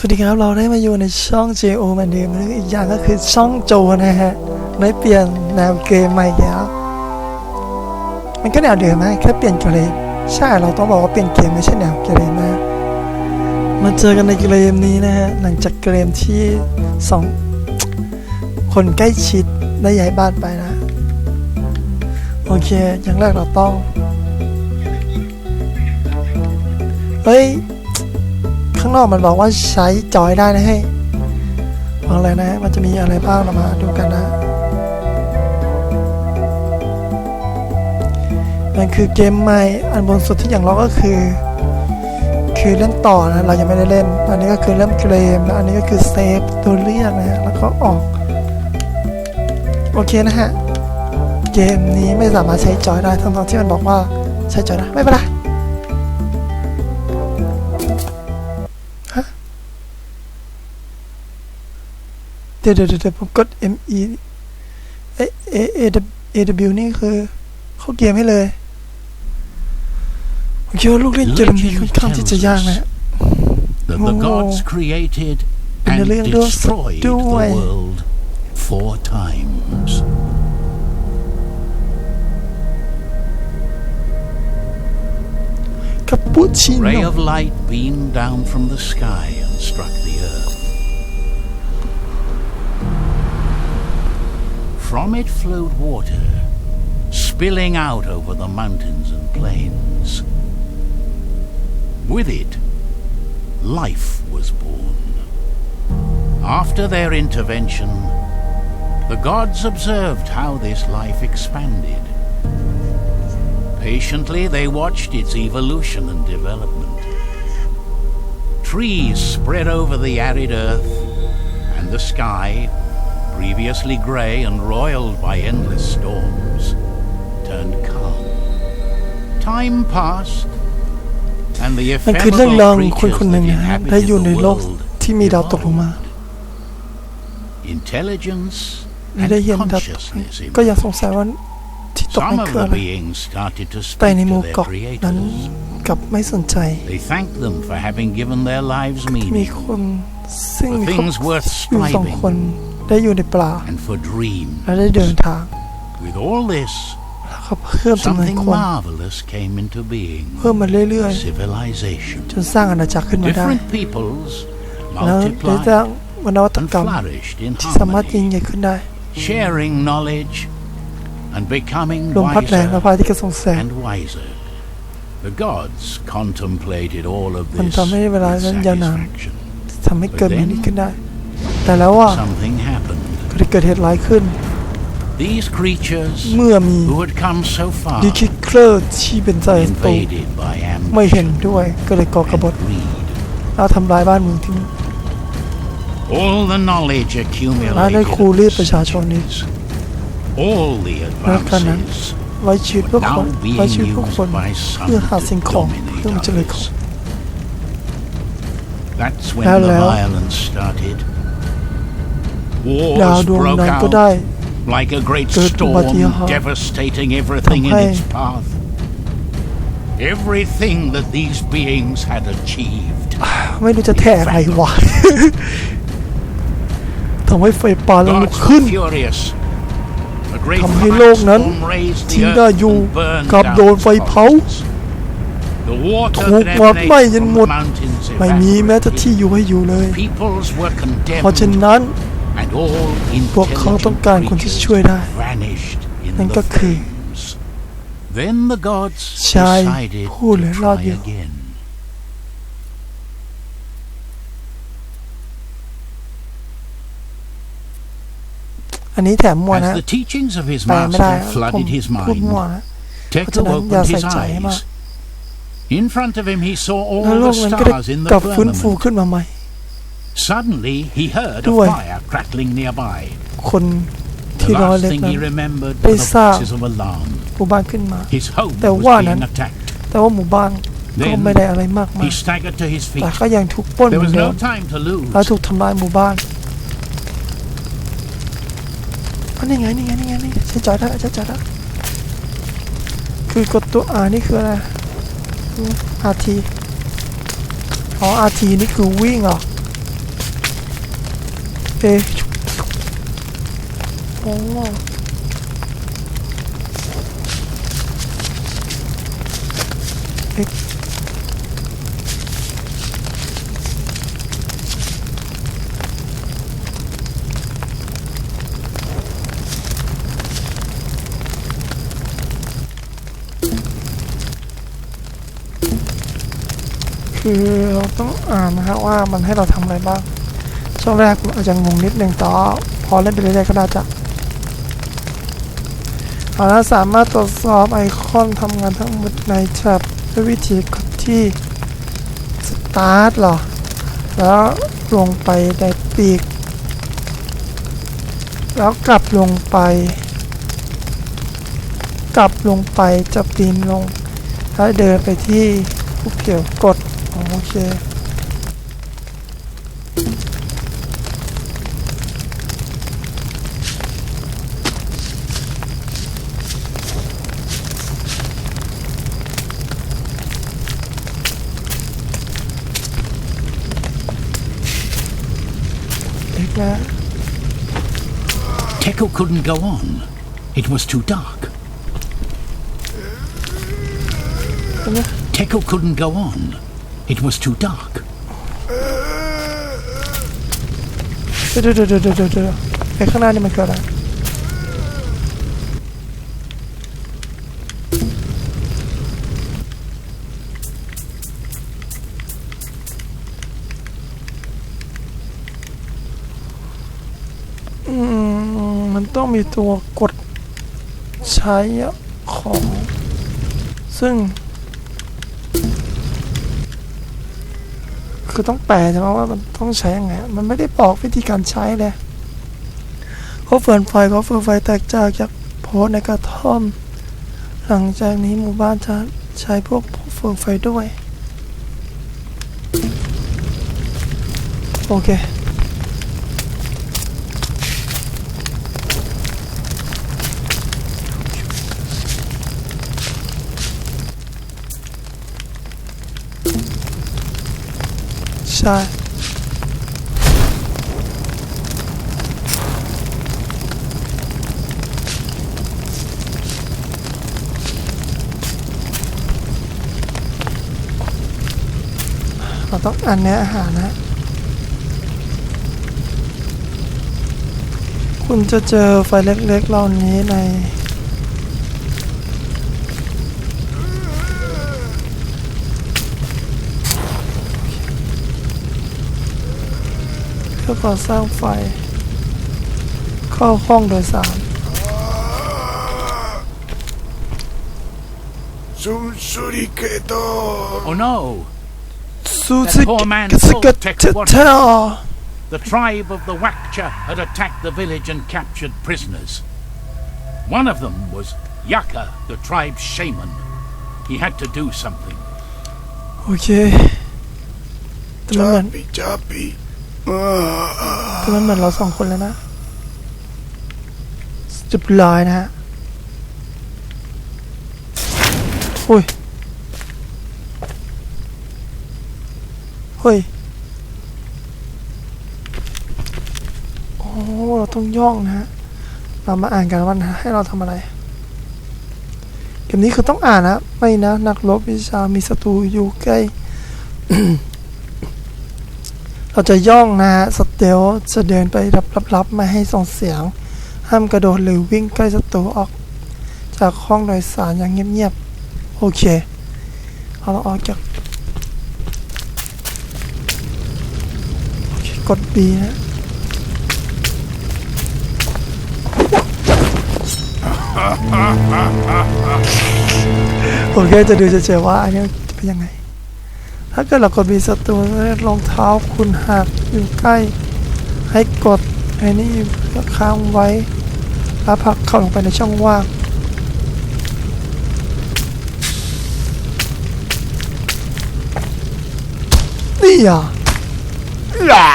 สวัสดีครับ เราได้มาอยู่ในช่อง JO เหมือนเดิมแล้วอีกอย่างก็คือช่องโจนะฮะได้เปลี่ยนแนวเกมใหม่แล้ว มันก็แนวเดิมนะแค่เปลี่ยนเกมใช่เราต้องบอกว่าเปลี่ยนเกมไม่ใช่แนวเกมนะมาเจอกันในเกมนี้นะฮะหลังจากเกมที่สองคนใกล้ชิดได้ย้ายบ้านไปนะ โอเคอย่างแรกเราต้องเฮ้ยข้างนอกมันบอกว่าใช้จอยได้นะเฮ้ยฟังเลยนะ มันจะมีอะไรบ้างเรามาดูกันนะมันคือเกมใหม่อันบนสุดที่อย่างเราก็คือ คือเล่นต่อนะเรายังไม่ได้เล่น อันนี้ก็คือเริ่มเกมแล้วอันนี้ก็คือเซฟตัวเลือกนะฮะแล้วก็ออกโอเคนะฮะเกมนี้ไม่สามารถใช้จอยได้ทั้งๆที่มันบอกว่าใช้จอยได้ไม่เป็นไร เดี๋ยวเดี๋ยวเดี๋ยวผมกด M E เอ A A A W นี่คือ เข้าเกมให้เลยผมคิดว่าลูกเล่นเกมนี้ค่อนข้างที่จะยากนะ that the Oh. gods created In the and Little Dose destroyed the Doy. world four times. คาปูชิ A โน่ ray of light beamed down from the sky and struck From it flowed water, spilling out over the mountains and plains. With it, life was born. After their intervention, the gods observed how this life expanded. Patiently, they watched its evolution and development. Trees spread over the arid earth, and the sky, previously grey and roiled by endless storms, turned calm. Time passed, and the มันคือเรื่อง ephemeral ราวของคน creatures คนหนึ่ง that นะฮะได้ inhabited อยู่ใน the โลก world ที่มีดาวตกลงมา intelligence และ and ได้เห็นดาวตก consciousness ก็ยังสงสัยว่าที่ตก Some นั่น of คือ the อะไร beings started to แต่ speak ในห to มู่ their เกาะนั้น creators. กลับไม่สนใจ They thanked them for having given their lives มี meaning คนซึ่ง for มีครอบ things worth อยู่สองคน striving ได้อยู่ในป่า and for dreams. และได้เดินทาง With all this, แล้วก็เพิ่มจำนวน something คน marvelous came into being. เพิ่มมาเรื่อย Civilization. ๆ จนสร้างอาณาจักรขึ้นมาได้ Different peoples แล้วได้ multiplied สร้างนวัต and กรรม flourished in ที่สามารถยิ่ง harmony, ใหญ่ขึ้นได้ sharing knowledge and becoming ลมพัดแรงและ wiser พระอาทิตย์ก็ส่งแสง and wiser. The gods contemplated all of มัน this ทำให้เวลา with นั้นยาวนาน satisfaction. ทำให้เกิดแบบนี้ขึ้นได้ แต่แล้วว่า Something happened. ก็ได้เกิดเหตุร้ายขึ้น These creatures เมื่อมี who had come so far ดิคิเคลอร์ที่เป็นใจโต invaded by ไม่เห็น ambition ด้วยก็เลยก่อกบฏ and greed. แล้วทำลายบ้านเมืองทิ้ง All the knowledge และได้ accumulated คูรีดประชาชนนี้ all the แล้วกันนั้น advances ไว้ชีวิตเพื่อคน now ไว้ being ชีวิตเพื่อคน used by เพื่อ some หาสิ่ง to ของเพื่อมัน dominate จะเลยของ others. That's when แล้ว the แล้ว violence started. ดาว Wars ดวง broke นั้นก็ได้ out like a great เกิดอุบัติเห storm ตุ devastating everything in ทำให้ its path. Everything that these beings had achieved ไม่รู้จะแท้อะไรวะทำให้ไฟป่าระลุก Gods ขึ้น were furious. A great ทำให้โลกนั้น firestorm raised ที่ the น่า earth อยู่ and burned กลับ down โดนไฟ the เผา forests. The water ถูก that หมดไหม้ emanated จน from หมด the mountains ไม่มีแม้แต่ที่ evaporated. อยู่ให้อยู่เลย Peoples were เพราะฉะ condemned นั้น and all พวกเขาต้อง intelligent การคนที่ creatures ช่วยได้ vanished in นั่น the ก็คือ flames. Then the gods ชาย decided ผู้เหลือ to รอด try อยู่ again. อันนี้แถมมัวนะ As the teachings of his แปลไม่ได้ master ผม flooded his พูด mind, มัวนะ Tekla เพราะฉะนั้นอย่า opened ใส่ his ใจให้มาก eyes. In front of him, he saw แล้ว all โล the กนั้นก็ได้ stars in กลับ the ฟื้นฟู firmament. ขึ้นมาใหม่ Suddenly, he heard a ด้วย fire crackling nearby. คน The ที่ร้อย last เล็ก thing นั้น he remembered ได้ were the ทราบ voices of alarm. หมู่บ้านขึ้นมา His home แต่ was ว่านั้น being attacked. แต่ว่าหมู่บ้านก็ Then ไม่ได้อะไรมากมา He ย staggered to his แต่ feet. ก็ยังถูกปล้นเห There มือน was เดิ no ม time to lose. แล้วถูกทำลายหมู่บ้านอันนี้ไงนี่ไงนี่ไงนี่ใช้จอยได้ใช้จอยได้คือกดตัว R นี่คืออะไร RT อ๋อ RT นี่คือวิ่งเหรอ เอ๊ะโอ้เอ๊ะคือเราต้องอ่านนะฮะว่ามันให้เราทำอะไรบ้าง ช่วงแรกอาจจะงงนิดนึงต่ว่าพอเล่นไปเรื่อยๆก็น่าจะเอาละสามารถตรวจสอบไอคอนทำงานทั้งหมดในแท็บด้วยวิธีกดที่ Start เหรอ แล้วลงไปในปีก แล้วกลับลงไป กลับลงไปจะปีนลง แล้วเดินไปที่ผู้เกี่ยวกดอ๋อโอเค เอกแล้ว Teco couldn't go on. It was too dark. ใช่ไหม Teco couldn't go on. It was too dark. เดี๋ยวเดี๋ยวเดี๋ ต้องมีตัวกดใช้ของ ซึ่ง คือต้องแปลใช่ไหมว่ามันต้องใช้ยังไง มันไม่ได้บอกวิธีการใช้เลยเขาเฟือนไฟเขาเฟือนไฟแตกจากจากโพสในกระท่อม หลังจากนี้หมู่บ้านจะใช้พวกเฟืองไฟด้วย โอเค ใช่เราต้องอ่านเนื้ออาหารนะ คุณจะเจอไฟเล็กๆเหล่านี้ใน ก่อสร้างไฟ เข้าห้องโดยสาร Sum suriketo. Oh no! ซูซิ poor man กสก thought เท Tex was- เทอ The tribe of the Wakcha had attacked the village and captured prisoners. One of them was Yaka, the tribe's shaman. He had to do something. โอเค แต่มันเหมือนเหมือนเราสองคนแล้วนะจุดลอยนะฮะอุ้ยเฮ้ยโอ้เราต้องย่องนะฮะเรามาอ่านกันว่าให้เราทำอะไรเกมนี้คือต้องอ่านนะ ไม่นะ นักรบวิชามีศัตรูอยู่ใกล้ เราจะย่องนะฮะสเตลจะเดินไปรับๆไม่ให้ส่งเสียง ห้ามกระโดดหรือวิ่งใกล้ศัตรูออก จากห้องโดยสารอย่างเงียบๆโอเคเอาเราออกจากกด B นะผมแค่จะดูเฉยๆว่าอันนี้จะเป็นยังไง ถ้าเกิดเรากดมีศัตรูรองเท้าคุณหักอยู่ใกล้ ให้กดไอ้นี่เพื่อค้างไว้ แล้วผลักเข้าลงไปในช่องว่างนี่อะอะ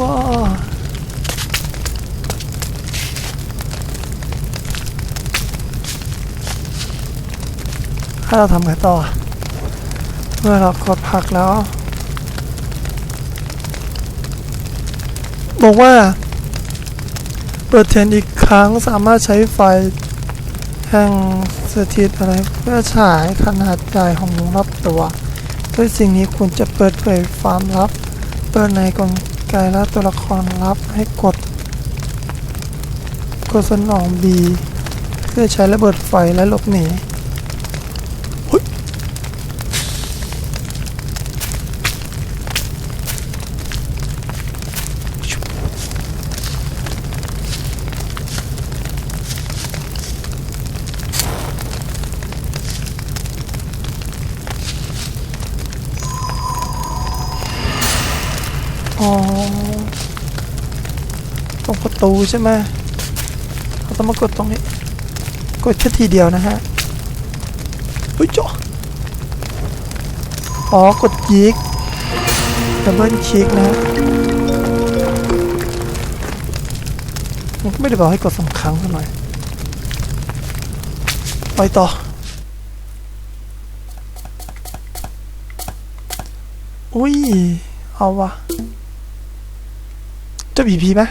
ว้า ให้ เราทำไงต่อ เมื่อเรากดพักแล้ว บอกว่า เปิดเทนอีกครั้งสามารถใช้ไฟแห่งสถิตอะไรเพื่อฉายขนาดใหญ่ของวงรอบตัวด้วยสิ่งนี้คุณจะเปิดเผยความลับ เปิดในกลไกและตัวละครลับให้กด กดสนอง B เพื่อใช้ระเบิดไฟและหลบหนี อ๋อตรงประตูใช่ไหมเราต้องมากดตรงนี้ กดแค่ทีเดียวนะฮะเฮ้ยจ้ะอ๋อกดยิกดับเบิลคลิกนะมันก็ไม่ได้บอกให้กดสองครั้งเท่าไหร่ไปต่ออุ้ยเอาวะ จะบีพีไหม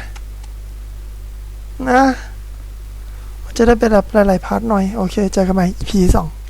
นะ จะได้เป็นแบบหลายๆพาร์ทหน่อย โอเค เจอกันใหม่ EP สอง